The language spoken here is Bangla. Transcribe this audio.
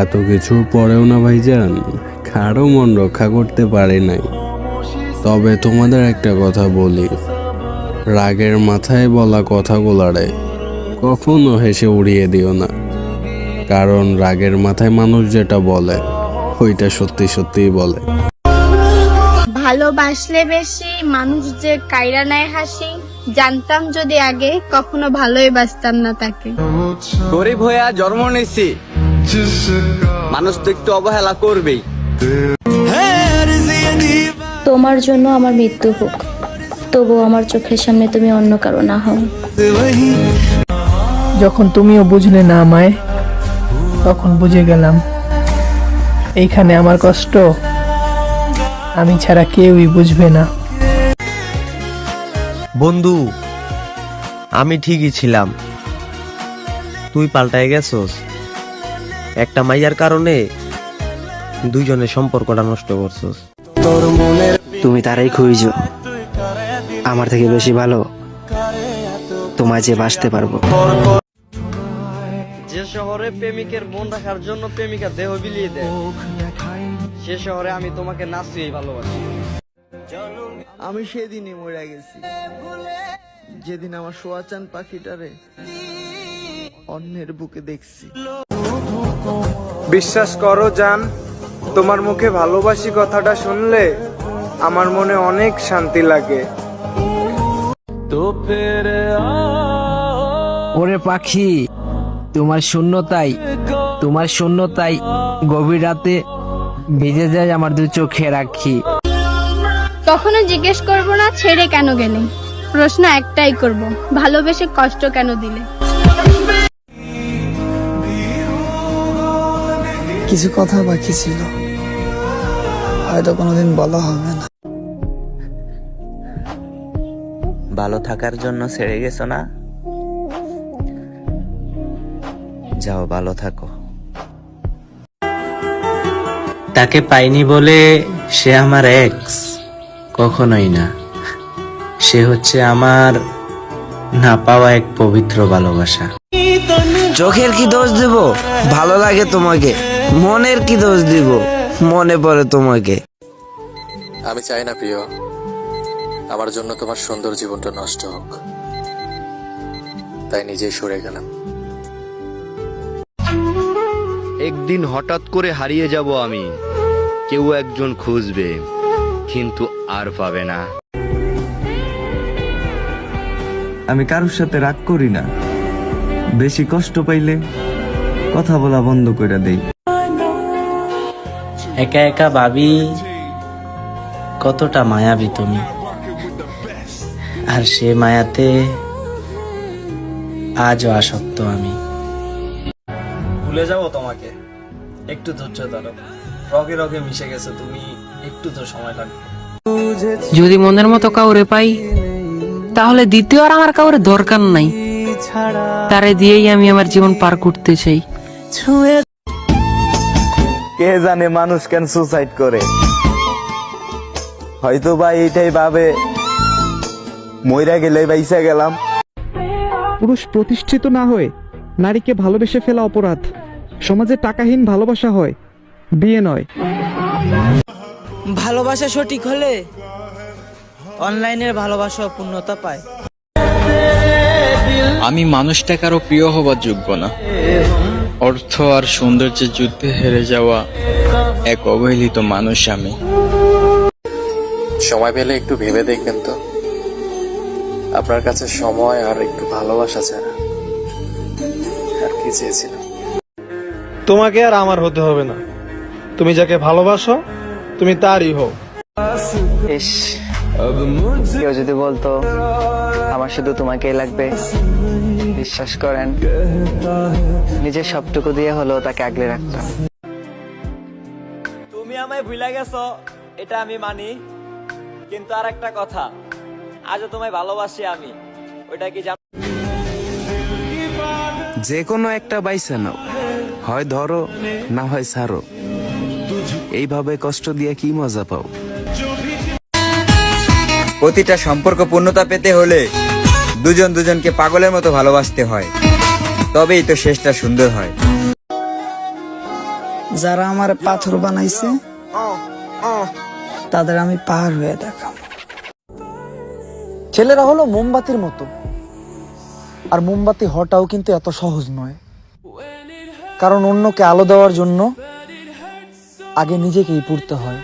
এত কিছু পরেও না ভাইজান খাড়ো মন রক্ষা করতে পারে নাই। তবে তোমাদের একটা কথা বলি রাগের মাথায় বলা কথাগুলারে কখনো হেসে উড়িয়ে দিও না। কারণ রাগের মাথায় মানুষ যেটা বলে ওইটা সত্যি সত্যিই বলে। ভালোবাসলে বেশি মানুষ যে কাইরা নেয় হাসি জানতাম যদি আগে কখনো ভালোই বাসতাম না তাকে। গরিব হইয়া জন্ম নিছি মানুষ তো একটু অবহেলা করবেই। তোমার জন্য আমার মৃত্যু হোক। তবু আমার চোখের সামনে তুমি অন্য কারও না হও। যখন তুমিও বুঝলে না আমায় তখন বুঝে গেলাম এইখানে আমার কষ্ট আমি ছাড়া কেউই বুঝবে না। বন্ধু আমি ঠিকই ছিলাম। তুই পাল্টায় গেছস? একটা মাইয়ার কারণে দুইজনের সম্পর্কটা নষ্ট করছস। তুমি তারাই খুঁজো। আমার থেকে বেশি ভালো তোমায় যে বাঁচতে পারব। যে শহরে প্রেমিকের মন রাখার জন্য প্রেমিকা দেহ বিলিয়ে দেয় সে শহরে আমি তোমাকে নাচিয়েই ভালোবাসি। আমি সেদিনই মরে গেছি। যেদিন আমার সোয়াচান পাখিটারে অন্যের বুকে দেখছি। বিশ্বাস করো জান তোমার মুখে ভালোবাসি কথাটা শুনলে আমার মনে অনেক শান্তি লাগে। ওরে পাখি তোমার শূন্যতাই তোমার শূন্যতাই গভীর রাতে ভিজে যায় আমার দু চোখে রাখি কখনো জিজ্ঞেস করব না ছেড়ে কেন গেলে? প্রশ্ন একটাই করব ভালোবেসে কষ্ট কেন দিলে? কিছু কথা বাকি ছিল। হয়তো কোনোদিন বলা হবে না। ভালো থাকার জন্য ছেড়ে গেছো না? যাও ভালো থাকো। তাকে পাইনি বলে সে আমার এক্স কখনোই না। সে হচ্ছে আমার না পাওয়া এক পবিত্র ভালোবাসা। চোখের কি দোষ দিব? ভালো লাগে তোমাকে। মনের কি দোষ দিব? মনে পড়ে তোমাকে। আমি চাই না প্রিয়। আমার জন্য তোমার সুন্দর জীবনটা নষ্ট হোক। তাই নিজেই সরে গেলাম। একদিন হঠাৎ করে হারিয়ে যাব আমি। কেউ একজন খুঁজবে কিন্তু আর পাবে না। আমি কারোর সাথে রাগ করি না। বেশি কষ্ট পাইলে কথা বলা বন্ধ করে দেই। একা একা ভাবি কতটা মায়াবী তুমি। আর সে মায়াতে আজও আসক্ত আমি। ভুলে যাব তোমাকে। একটু ধৈর্য ধরো। রগে রগে মিশে গেছে তুমি একটু তো সময় লাগবে। যদি মনের মতো কাউরে পাই তাহলে দ্বিতীয় আর আমার কাউরে দরকার নাই। তারে দিয়েই আমি আমার জীবন পার করতে চাই। কে জানে মানুষ কেন সুসাইড করে? হয়তো বা এইটাই ভাবে মইরা গেলে বাইসা গেলাম। পুরুষ প্রতিষ্ঠিত না হয়ে নারীকে ভালোবেসে ফেলা অপরাধ। সমাজে টাকাহীন ভালোবাসা হয় বিয়ে নয়। ভালোবাসা সঠিক হলে অনলাইনের ভালোবাসা পূর্ণতা পায়। আমি মানুষটা কারও প্রিয় হবার যোগ্য না। অর্থ আর সৌন্দর্যের যুদ্ধে হেরে যাওয়া এক অবহেলিত মানুষ আমি। সময় পেলে একটু ভেবে দেখবেন তো। আপনার কাছে সময় আর একটু ভালোবাসা ছাড়া আর কি চেয়েছিলাম? তোমাকে আর আমার হতে হবে না। তুমি যাকে ভালোবাসো তুমি তারই হও। ইস কেউ যদি বলতো আমার শুধু তোমাকেই লাগবে। বিশ্বাস করেন নিজের সবটুকু দিয়ে হলেও তাকে আগলে রাখতাম। তুমি আমায় ভুলে গেছো এটা আমি মানি। কিন্তু আর একটা কথা আজও তোমায় ভালোবাসি আমি। ওইটা কি জানো? যে কোনো একটা বাইসা নাও। হয় ধরো না হয় সারো এইভাবে কষ্ট দিয়ে কি মজা পাও? প্রতিটা সম্পর্ক পূর্ণতা পেতে হলে দুজন দুজনকে পাগলের মতো ভালোবাসতে হয়। তবেই তো শেষটা সুন্দর হয়। যারা আমার পাথর বানাইছে তাদের আমি পাহাড় হয়ে দেখাম ছেলেরা হলো মোমবাতির মতো। আর মোমবাতি হটাও কিন্তু এত সহজ নয়। কারণ অন্যকে আলো দেওয়ার জন্য আগে নিজেকেই পুড়তে হয়।